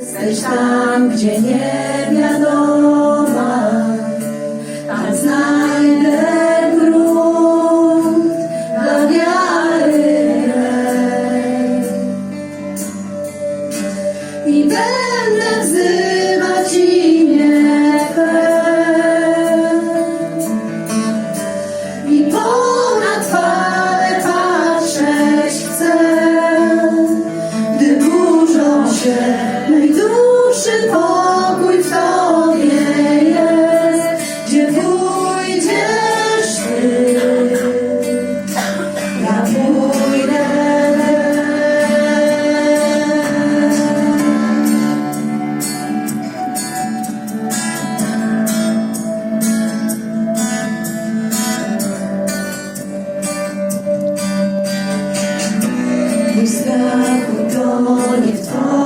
Jesteś tam, gdzie nie wiadomo, tam znajdziesz. Harmonie w Twoim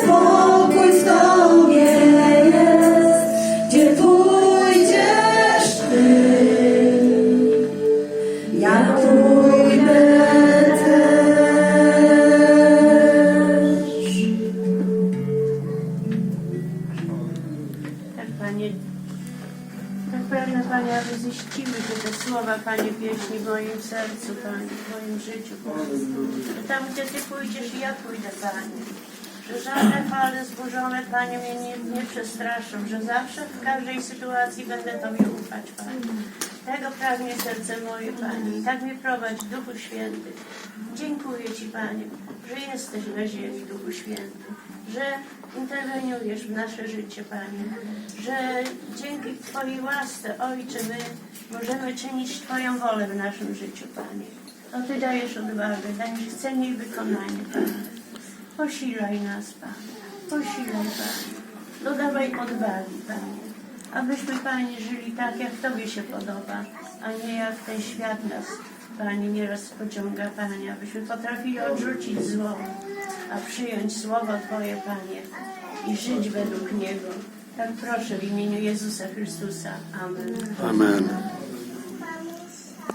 Panie. Aby te słowa, Panie, pieśni w moim sercu, Panie, w moim życiu, Panie. Tam, gdzie Ty pójdziesz, ja pójdę, Panie. Że żadne fale zburzone, Panie, mnie nie, nie przestraszą, że zawsze w każdej sytuacji będę Tobie ufać, Panie. Tego pragnie serce moje, Panie, tak mnie prowadź, Duchu Święty. Dziękuję Ci, Panie, że jesteś na ziemi, Duchu Święty, że interweniujesz w nasze życie, Panie, że dzięki Twojej łasce, Ojcze, my możemy czynić Twoją wolę w naszym życiu, Panie. To Ty dajesz odwagę, dajesz cenie i wykonanie, Panie. Posilaj nas, Panie, posilaj, Panie. Dodawaj odwagi, Panie, abyśmy, Panie, żyli tak, jak Tobie się podoba, a nie jak ten świat nas, Panie, nieraz pociąga, Panie, abyśmy potrafili odrzucić zło, a przyjąć Słowo Twoje, Panie, i żyć według Niego. Tak proszę w imieniu Jezusa Chrystusa. Amen. Amen.